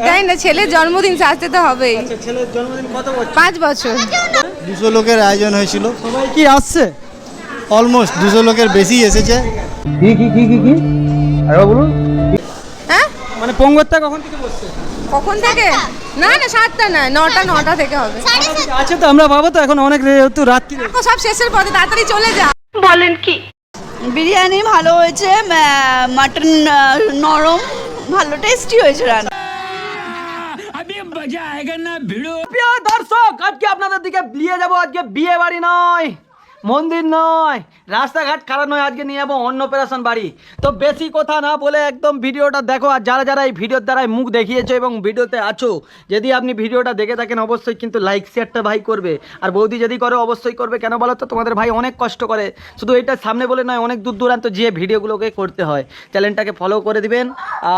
তাই না? ছেলের জন্মদিন সাজতে তো হবেই। আচ্ছা ছেলের জন্মদিন কত বছর? পাঁচ বছর। দুশো লোকের আয়োজন হয়েছিল। সবাই কি আসছে? অলমোস্ট দুশো লোকের বেশি এসেছে। কি কি কি কি কি? আরে বলুন। হ্যাঁ? মানে পঙ্গরটা কখন থেকে বসছে? কখন থেকে? না না সাতটা না নটা নটা থেকে হবে। আছে তো আমরা পাবো তো এখন অনেক যেহেতু রাত্রি। সব শেষের পথে তাড়াতাড়ি চলে যা। বিরিয়ানি ভালো হয়েছে মাটন নরম ভালো টেস্টি হয়েছে রান্না। প্রিয় দর্শক আজকে আপনাদের দিকে নিয়ে যাব আজকে বিয়ে বাড়ি নয় মন্দির নয়, রাস্তাঘাট খারাপ নয়, আজকে নিয়ে যাব অন্নপ্রাশন বাড়ি। তো বেশি কথা না বলে একদম ভিডিওটা দেখো, আর যারা যারা এই ভিডিওর দ্বারাই মুখ দেখিয়েছো এবং ভিডিওতে আছো, যদি আপনি ভিডিওটা দেখে থাকেন, অবশ্যই কিন্তু লাইক শেয়ারটা ভাই করবে। আর বৌদি যদি করে, অবশ্যই করবে। কেন বলো তো, তোমাদের ভাই অনেক কষ্ট করে। শুধু এটা সামনে বলে নয়, অনেক দূর দূরান্ত যে ভিডিওগুলোকে করতে হয়। চ্যানেলটাকে ফলো করে দিবেন,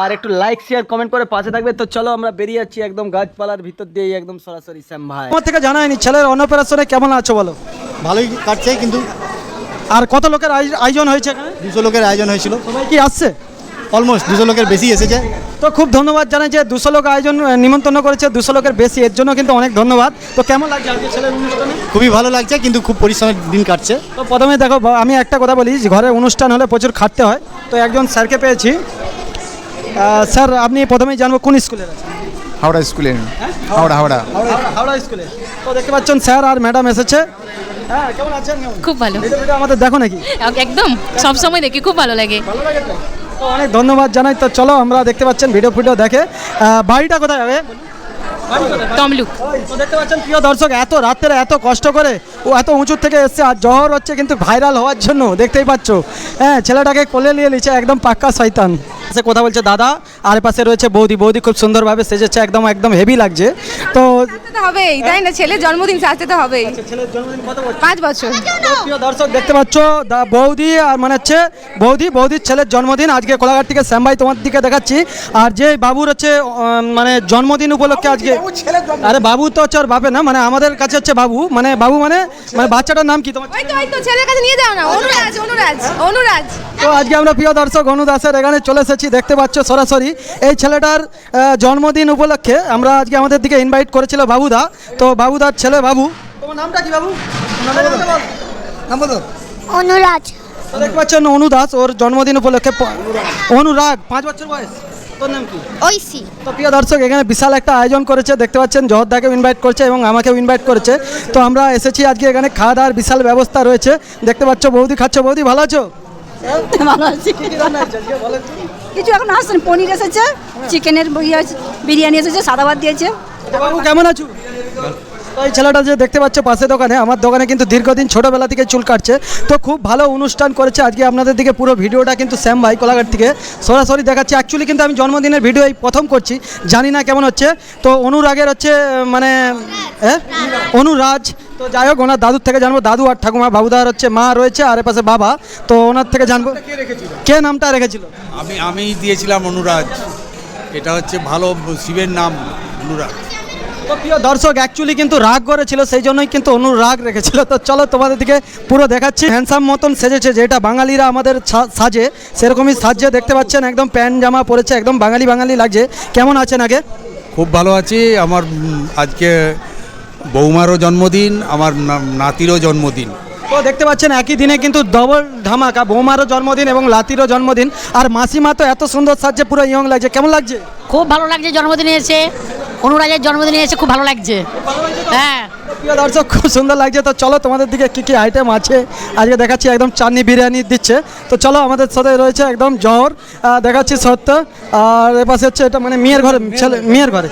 আর একটু লাইক শেয়ার কমেন্ট করে পাশে থাকবে। তো চলো আমরা বেরিয়ে যাচ্ছি একদম গাছপালার ভিতর দিয়ে একদম সরাসরি শ্যাম ভাই। আমার থেকে জানায়নি ছেলের অন্নপ্রাশনে কেমন আছো বলো? ভালোই কাটছে কিন্তু আর কত লোকের আয়োজ- আয়োজন হয়েছে এখানে? দুশো লোকের আয়োজন হয়েছিল। সবাই কি আসছে? অলমোস্ট দুশো লোকের বেশি এসেছে। তো খুব ধন্যবাদ জানাই যে দুশো লোক আয়োজন নিমন্ত্রণ করেছে দুশো লোকের বেশি। এর জন্য কিন্তু অনেক ধন্যবাদ। তো কেমন লাগছে আজকে ছেলের অনুষ্ঠানে? খুবই ভালো লাগছে কিন্তু খুব পরিশ্রমের দিন কাটছে। তো প্রথমে দেখো আমি একটা কথা বলি যে ঘরে অনুষ্ঠান হলে প্রচুর খাটতে হয়। তো একজন স্যারকে পেয়েছি। স্যার আপনি প্রথমেই জানব কোন স্কুলের আছেন? হাওড়া স্কুলে হাওড়া হাওড়া। হাওড়া হাওড়া স্কুলে তো দেখতে পাচ্ছেন স্যার আর ম্যাডাম এসেছে। হ্যাঁ কেমন আছেন? কেমন? খুব ভালো। ভিডিও আমাদের দেখো নাকি? একদম সব সময় দেখি খুব ভালো লাগে। ভালো লাগে তো? তো অনেক ধন্যবাদ জানাই। তো চলো আমরা দেখতে পাচ্ছেন ভিডিও ফিডিও দেখে। আহ, বাড়িটা কোথায় হবে? তমলুক। তো দেখতে পাচ্ছেন প্রিয় দর্শক এত রাত্রে এত কষ্ট করে ও এত উঁচুর থেকে এসছে আর জহর হচ্ছে কিন্তু ভাইরাল হওয়ার জন্য দেখতেই পাচ্ছ। হ্যাঁ ছেলেটাকে কোলে নিয়ে নিচ্ছে একদম পাক্কা শয়তান। সে কথা বলছে দাদা আর পাশে রয়েছে বৌদি বৌদি খুব সুন্দরভাবে সেজেছে একদম একদম হেভি লাগছে। তো হবেই তাই না ছেলের জন্মদিন সাজতে তো হবেই। ছেলের জন্মদিন কত পাঁচ বছর। প্রিয় দর্শক দেখতে পাচ্ছ দা- বৌদি আর মানে হচ্ছে বৌদি বৌদির ছেলের জন্মদিন। আজকে কোলাঘাট থেকে শ্যামভাই তোমার দিকে দেখাচ্ছি। আর যে বাবুর হচ্ছে মানে জন্মদিন উপলক্ষে আজকে আরে বাবু তো হচ্ছে ওর বাপে না মানে আমাদের কাছে হচ্ছে বাবু। মানে বাবু মানে মানে বাচ্চাটার নাম কি? তোমার ওই তো ওই তো ছেলের কাছে নিয়ে যাও না। অনুরাজ অনুরাজ অনুরাজ। তো আজকে আমরা প্রিয় দর্শক অনু দাসের এখানে চলে এসেছি দেখতে পাচ্ছ সরাসরি। এই ছেলেটার জন্মদিন উপলক্ষে আমরা আজকে আমাদের দিকে ইনভাইট করেছিল বাবুদা। তো বাবুদার ছেলে বাবু তোমার নামটা কি বাবু? অনুরাজ। তো দেখতে পাচ্ছেন অনু দাস ওর জন্মদিন উপলক্ষে অনুরাগ পাঁচ বছর বয়স। তোর নাম কি? তো প্রিয় দর্শক এখানে বিশাল একটা আয়োজন করেছে দেখতে পাচ্ছেন জহরদাকেও ইনভাইট করেছে এবং আমাকেও ইনভাইট করেছে। তো আমরা এসেছি আজকে এখানে খাওয়া দাওয়ার বিশাল ব্যবস্থা রয়েছে। দেখতে পাচ্ছ বৌদি খাচ্ছ। বৌদি ভালো আছো? ভালো আছি। কিছু এখন আসছেন পনির এসেছে চিকেনের বিরিয়ানি এসেছে সাদা ভাত দিয়েছে। বাবু কেমন আছো? এই ছেলেটা যে দেখতে পাচ্ছ পাশে দোকানে আমার দোকানে কিন্তু দীর্ঘদিন ছোটোবেলা থেকে চুল কাটছে। তো খুব ভালো অনুষ্ঠান করেছে আজকে আপনাদের দিকে পুরো ভিডিওটা কিন্তু শ্যাম ভাই কোলাঘাট থেকে। সরাসরি দেখাচ্ছি। অ্যাকচুয়ালি কিন্তু আমি জন্মদিনের ভিডিও এই প্রথম করছি। জানি না কেমন হচ্ছে। তো অনুরাগের হচ্ছে মানে হ্যাঁ? অনুরাজ। তো যাই হোক ওনার দাদুর থেকে জানব। দাদু আর ঠাকুমা বাবুদার হচ্ছে মা রয়েছে আর এপাশে বাবা। তো ওনার থেকে জানব। কে নামটা রেখেছিল? আমি আমি দিয়েছিলাম অনুরাগ এটা হচ্ছে ভালো শিবের নাম অনুরাগ। তো প্রিয় দর্শক অ্যাকচুয়ালি কিন্তু রাগ করেছিল সেই জন্যই কিন্তু অনুরাগ রেখেছিল। তো চলো তোমাদের দিকে পুরো দেখাচ্ছি। হ্যান্ডসাম মতন সেজেছে যেটা বাঙালিরা আমাদের সা- সাজে সেরকমই সাজে দেখতে পাচ্ছেন। একদম প্যান্ট জামা পরেছে একদম বাঙালি বাঙালি লাগছে। কেমন আছেন আগে? খুব ভালো আছি। আমার আজকে বৌমারও জন্মদিন আমার নাতিরও জন্মদিন। তো দেখতে পাচ্ছেন একই দিনে কিন্তু ডবল ধামাকা বৌমারও জন্মদিন এবং লাতিরও জন্মদিন। আর মাসিমা তো এত সুন্দর সাজছে পুরো ইয়ং লাগছে। কেমন লাগছে? খুব ভালো লাগছে জন্মদিনে এসে। অনুরাজের জন্মদিনে এসে খুব ভালো লাগছে। হ্যাঁ। প্রিয় দর্শক খুব সুন্দর লাগছে। তো চলো তোমাদের দিকে কী কী আইটেম আছে? আজকে দেখাচ্ছি একদম চাটনি বিরিয়ানি দিচ্ছে। তো চলো আমাদের সাথে রয়েছে একদম জহর। দেখাচ্ছি সত্য। আর এপাশে হচ্ছে এটা মানে মেয়ের ঘরে ছেলে মেয়ের ঘরে।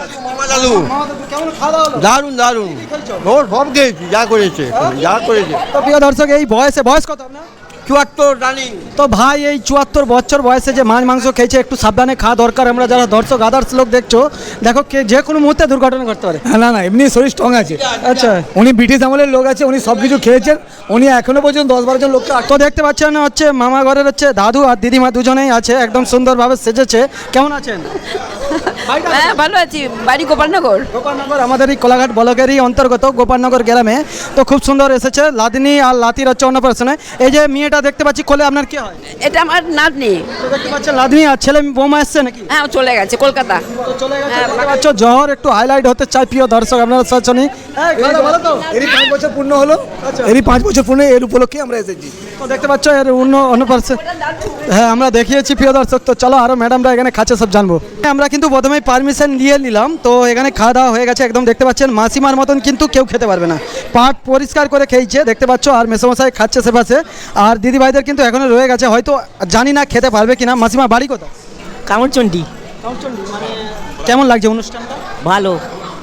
সব খেয়েছি যা করেছে যা করেছে। তো প্রিয় দর্শক এই বয়সে বয়স কত আপনার? চুয়াত্তর রানিং তো ভাই এই চুয়াত্তর বছর বয়সে যে মাছ মাংস খেয়েছে একটু সাবধানে খাওয়া দরকার। আমরা যারা দর্শক আদার্স লোক দেখছ দেখো কে যে কোনো মুহূর্তে দুর্ঘটনা ঘটতে পারে। না না এমনি শরীর স্ট্রং আছে। আচ্ছা উনি ব্রিটিশ আমলের লোক আছে উনি সব কিছু খেয়েছেন। উনি এখনও পর্যন্ত দশ বারো জন লোককে তো দেখতে পাচ্ছেন হচ্ছে মামা ঘরের হচ্ছে দাদু আর দিদিমা দুজনেই আছে একদম সুন্দরভাবে সেজেছে। কেমন আছেন? হ্যাঁ ভালো আছি। বাড়ি গোপালনগর। গোপালনগর আমাদের এই কোলাঘাট ব্লকেরই অন্তর্গত গোপালনগর গ্রামে। তো খুব সুন্দর এসেছে লাদিনী আর লাতির হচ্ছে অন্নপ্রাশনে এই যে মেয়েটা দেখতে পাচ্ছি কোলে আপনার কি হয়? এটা আমার নাতনি। তো দেখতে পাচ্ছেন লাদিনী আর ছেলে বৌমা এসছে নাকি? হ্যাঁ ও চলে গেছে কলকাতা। তো চলে গেছে দেখতে পাচ্ছ জহর একটু হাইলাইট হতে চাই প্রিয় দর্শক আপনারা সচনি ভালো তো? এরই পাঁচ বছর পূর্ণ হলো? এরই পাঁচ বছর পূর্ণ এর উপলক্ষে আমরা এসেছি। তো দেখতে পাচ্ছ এর অন্য অন্য পার্সে হ্যাঁ আমরা দেখিয়েছি প্রিয় দর্শক তো চলো আরও ম্যাডামরা এখানে খাচ্ছে সব জানব। আমরা কিন্তু প্রথমেই পারমিশন নিয়ে নিলাম তো এখানে খাওয়া দাওয়া হয়ে গেছে একদম দেখতে পাচ্ছেন মাসিমার মতন কিন্তু কেউ খেতে পারবে না। পাট পরিষ্কার করে খেয়েছে দেখতে পাচ্ছ আর মেসমশাই খাচ্ছে সে পাশে। আর দিদি ভাইদের কিন্তু এখনও রয়ে গেছে হয়তো জানি না খেতে পারবে কিনা। মাসিমা বাড়ি কোথায়? কামড়চন্ডি মানে কেমন লাগছে অনুষ্ঠানটা? ভালো।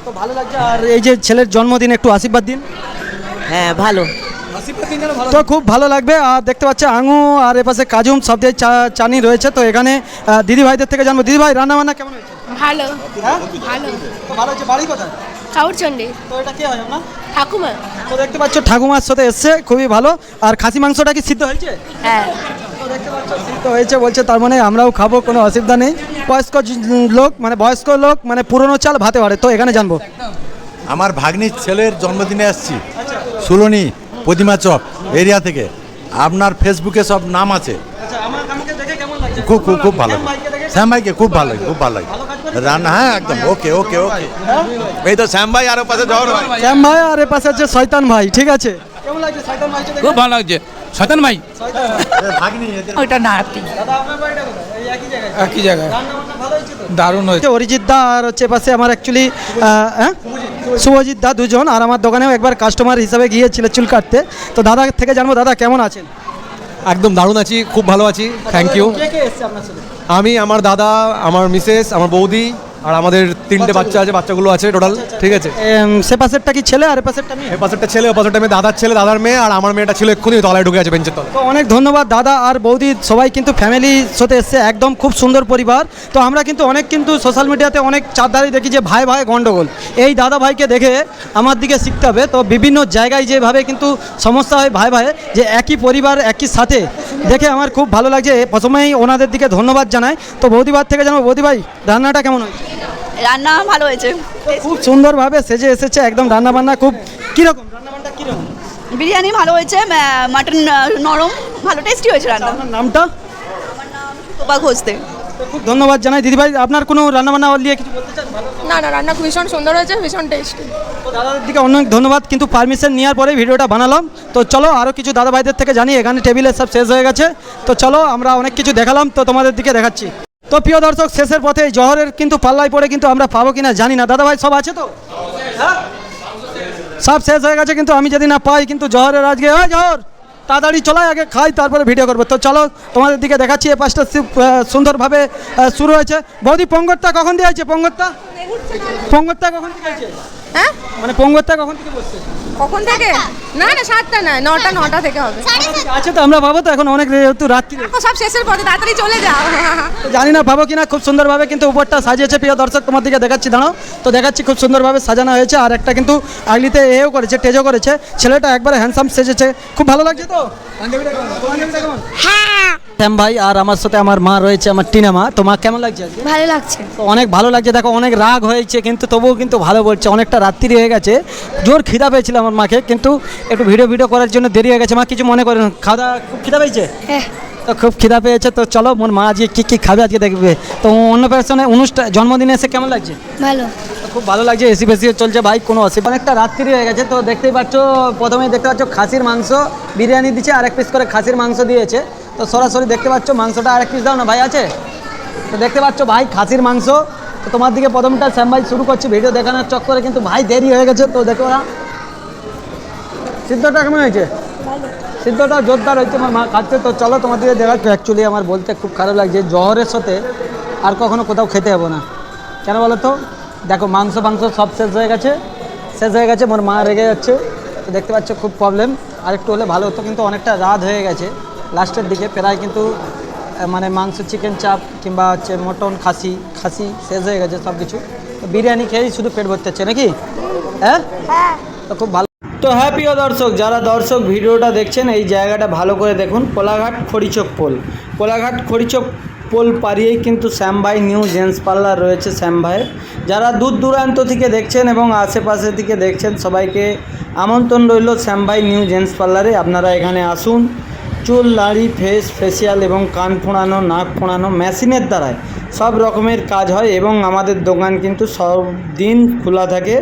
তো ভালো লাগছে আর এই যে ছেলের জন্মদিন একটু আশীর্বাদ দিন। হ্যাঁ ভালো। তো খুব ভালো লাগবে আর দেখতে পাচ্ছে আঙু আর এপাশে কাজুম সব দিয়ে চা- চানি রয়েছে তো এখানে দিদি ভাইদের থেকে জানব। দিদি ভাই রান্না বান্না কেমন হয়েছে? ভালো। হ্যাঁ? ভালো। ভালো হচ্ছে বাড়ি কোথায়? কাউরচন্ডী তো এটা কে হয় আপনার ঠাকুমা। তো দেখতে পাচ্ছ ঠাকুমার সাথে এসছে খুবই ভালো। আর খাসি মাংসটা কি সিদ্ধ হয়েছে? হ্যাঁ। তো দেখতে পাচ্ছ সিদ্ধ হয়েছে বলছে তার মানে আমরাও খাব কোনো অসুবিধা নেই। বয়স্ক লোক মানে বয়স্ক লোক মানে পুরনো চাল ভাতে পারে। তো এখানে জানব। আমার ভাগ্নির ছেলের জন্মদিনে আসছি। সুলনি প্রতিমা চক এরিয়া থেকে। আপনার ফেসবুকে সব নাম আছে। আচ্ছা আমার আমাকে দেখে কেমন লাগছে? খুব খুব খুব ভালো। শ্যাম ভাইকে খুব ভালো লাগে খুব ভালো লাগে। রান্না হ্যাঁ একদম। ওকে ওকে ওকে এই তো শ্যাম ভাই আরও পাশে জহর ভাই। শ্যাম ভাই আর এপাশে আছে শয়তান ভাই ঠিক আছে? কেমন লাগছে শয়তান দেখে? খুব ভালো লাগছে। শয়তান ভাই? ওইটা নাতি দাদা আপনার বাড়িটা কোথায়? এই একই জায়গায়। দারুণ হয়েছে। অরিজিৎ দা আর হচ্ছে পাশে আমার অ্যাকচুয়ালি হ্যাঁ? শুভজিৎ দা দুজন আর আমার দোকানেও একবার কাস্টমার হিসাবে গিয়েছিল চুল কাটতে। তো দাদা থেকে জানব দাদা কেমন আছেন? একদম দারুণ আছি খুব ভালো আছি থ্যাংক ইউ আমি আমার দাদা আমার মিসেস আমার বৌদি আর আমাদের তিনটে বাচ্চা আছে বাচ্চাগুলো আছে টোটাল ঠিক আছে? এম, সে পাশেরটা কি ছেলে আর এ পাশেরটা মেয়ে? এ পাশেরটা ছেলে ও পাশেরটা মেয়ে দাদার ছেলে দাদার মেয়ে আর আমার মেয়েটা ছিল এক্ষুনি তলায় ঢুকে আছে বেঞ্চের তলায়। তো অনেক ধন্যবাদ দাদা আর বৌদি সবাই কিন্তু ফ্যামিলি সাথে এসছে একদম খুব সুন্দর পরিবার। তো আমরা কিন্তু অনেক কিন্তু সোশ্যাল মিডিয়াতে অনেক চারদারি দেখি যে ভাই ভাই গন্ডগোল। এই দাদা ভাইকে দেখে আমার দিকে শিখতে হবে। তো বিভিন্ন জায়গায় যেভাবে কিন্তু সমস্যা হয় ভাই ভাই যে একই পরিবার একই সাথে দেখে আমার খুব ভালো লাগছে। প্রথমেই ওনাদের দিকে ধন্যবাদ জানাই। তো বৌদিবার থেকে জানো বৌদি ভাই রান্নাটা কেমন হয়েছে? রান্না ভালো হয়েছে। খুব সুন্দরভাবে সেজে এসেছে একদম রান্না বান্না খুব কীরকম? রান্নাবান্না কীরকম? বিরিয়ানি ভালো হয়েছে মাটন নরম ভালো টেস্টি হয়েছে রান্না। আপনার নামটা? তোপা খুঁজতে তো খুব ধন্যবাদ জানাই। দিদিভাই আপনার কোনো রান্নাবান্না নিয়ে কিছু বলতে চান? ভালো না না রান্না ভীষণ সুন্দর হয়েছে ভীষণ টেস্টি দাদাদের দিকে অনেক ধন্যবাদ কিন্তু পারমিশন নেওয়ার পরে ভিডিওটা বানালাম। তো চলো আরও কিছু দাদা ভাইদের থেকে জানি এখানে টেবিলে সব শেষ হয়ে গেছে। তো চলো আমরা অনেক কিছু দেখালাম তো তোমাদের দিকে দেখাচ্ছি। তো প্রিয় দর্শক শেষের পথে জহরের কিন্তু পাল্লায় পড়ে কিন্তু আমরা পাবো কিনা জানি না। দাদা ভাই সব আছে তো? হ্যাঁ? সব শেষ হয়ে গেছে কিন্তু আমি যদি না পাই কিন্তু জহরের আজকে ওই জহর তাড়াতাড়ি চলাই আগে খাই তারপরে ভিডিও করব। তো চলো তোমাদের দিকে দেখাচ্ছি এই পাঁচটা সুন্দরভাবে শুরু হয়েছে। বৌদি পঙ্গরটা কখন দিয়ে আছে পঙ্গরটা পঙ্গরটা কখন থেকে আছে হ্যাঁ? মানে পঙ্গরটা কখন থেকে বসছে? কখন থেকে? না না সাতটা নয় নটা নটা থেকে হবে। আছে তো আমরা পাবো তো এখন অনেক যেহেতু রাত্রি। সব শেষের পথে তাড়াতাড়ি চলে যাও। জানি না পাবো কিনা খুব সুন্দরভাবে কিন্তু উপরটা সাজিয়েছে প্রিয় দর্শক তোমার দিকে দেখাচ্ছি দাঁড়াও। তো দেখাচ্ছি খুব সুন্দরভাবে সাজানো হয়েছে আর একটা কিন্তু আগলিতে এও করেছে টেজও করেছে। ছেলেটা একবারে হ্যান্ডসাম সেজেছে। খুব ভালো লাগছে তো? শ্যাম ভাই আর আমার সাথে আমার মা রয়েছে আমার টিনা মা। তো মা কেমন লাগছে ভালো লাগছে। তো অনেক ভালো লাগছে দেখো অনেক রাগ হয়েছে কিন্তু তবুও কিন্তু ভালো বলছে। অনেকটা রাত্রি হয়ে গেছে। জোর খিদা পেয়েছিল আমার মাকে কিন্তু একটু ভিডিও ভিডিও করার জন্য দেরি হয়ে গেছে। মা কিছু মনে করেন খাওয়া দাওয়া খুব খিদা পেয়েছে? হ্যাঁ। তো খুব খিদা পেয়েছে তো চলো মোর মা আজকে কী কী খাবে আজকে দেখবে। তো অন্য অন্নপ্রাশনে অনুষ্ঠান জন্মদিনে এসে কেমন লাগছে? ভালো। খুব ভালো লাগছে এসি বেসি চলছে ভাই কোনো অসুবিধা অনেকটা রাত্রি হয়ে গেছে তো দেখতেই পাচ্ছ প্রথমেই দেখতে পাচ্ছ খাসির মাংস বিরিয়ানি দিচ্ছে আর এক পিস করে খাসির মাংস দিয়েছে। তো সরাসরি দেখতে পাচ্ছ মাংসটা আর এক পিস দাও না, ভাই আছে? তো দেখতে পাচ্ছ ভাই, খাসির মাংস। তো তোমার দিকে প্রথমটা শ্যাম ভাই শুরু করছি, ভিডিও দেখানোর চক্করে কিন্তু ভাই দেরি হয়ে গেছে, তো দেখো না। সিদ্ধটা কেমন হয়েছে? সিদ্ধটা জোরদার হয়েছে, আমার মা খাচ্ছে, তো চলো তোমার দিকে দেখাচ্ছ। অ্যাকচুয়ালি আমার বলতে খুব খারাপ লাগছে জহরের সাথে আর কখনো কোথাও খেতে যাব না। কেন বলো তো? দেখো, মাংস মাংস সব শেষ হয়ে গেছে। শেষ হয়ে গেছে, মোর মা রেগে যাচ্ছে। তো দেখতে পাচ্ছ খুব প্রবলেম আর একটু হলে ভালো হতো, কিন্তু অনেকটা রাত হয়ে গেছে। লাস্টের দিকে প্রায় কিন্তু মানে মাংস চিকেন চাপ কিংবা হচ্ছে মটন খাসি খাসি শেষ হয়ে গেছে সব কিছু তো বিরিয়ানি খেয়েই শুধু পেট ভরতে হচ্ছে নাকি? হ্যাঁ? তো খুব ভালো। তো হ্যাঁ প্রিয় দর্শক যারা দর্শক ভিডিওটা দেখছেন এই জায়গাটা ভালো করে দেখুন। কোলাঘাট খড়িচক পোল। কোলাঘাট খড়িচক পোল পারিয়েই কিন্তু শ্যামভাই নিউ জেন্টস পার্লার রয়েছে শ্যামভাইয়ের যারা দূর দূরান্ত থেকে দেখছেন এবং আশেপাশে থেকে দেখছেন সবাইকে আমন্ত্রণ রইল শ্যামভাই নিউ জেন্টস পার্লারে। আপনারা এখানে আসুন চুল দাড়ি ফেস ফেসিয়াল এবং কান ফোঁড়ানো, নাক ফোঁড়ানো মেশিনের দ্বারায় সব রকমের কাজ হয় এবং আমাদের দোকান কিন্তু সব দিন খোলা থাকে।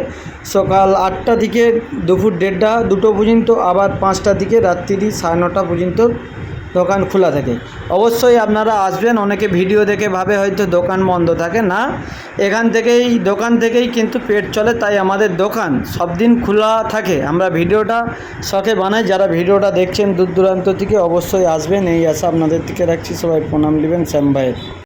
সকাল আটটা থেকে দুপুর দেড়টা, দুটো পর্যন্ত, আবার পাঁচটা থেকে রাত্রি সাড়ে নটা পর্যন্ত দোকান খোলা থাকে। অবশ্যই আপনারা আসবেন, অনেকে ভিডিও দেখে ভাবে হয়তো দোকান বন্ধ থাকে না। এখান থেকেই, দোকান থেকেই কিন্তু পেট চলে, তাই আমাদের দোকান সব দিন খোলা থাকে। আমরা ভিডিওটা শখে বানাই, যারা ভিডিওটা দেখছেন দূর দূরান্ত থেকে অবশ্যই আসবেন। এই আশা আপনাদের থেকে রাখছি। সবাই প্রণাম নেবেন শ্যাম ভাইয়ের।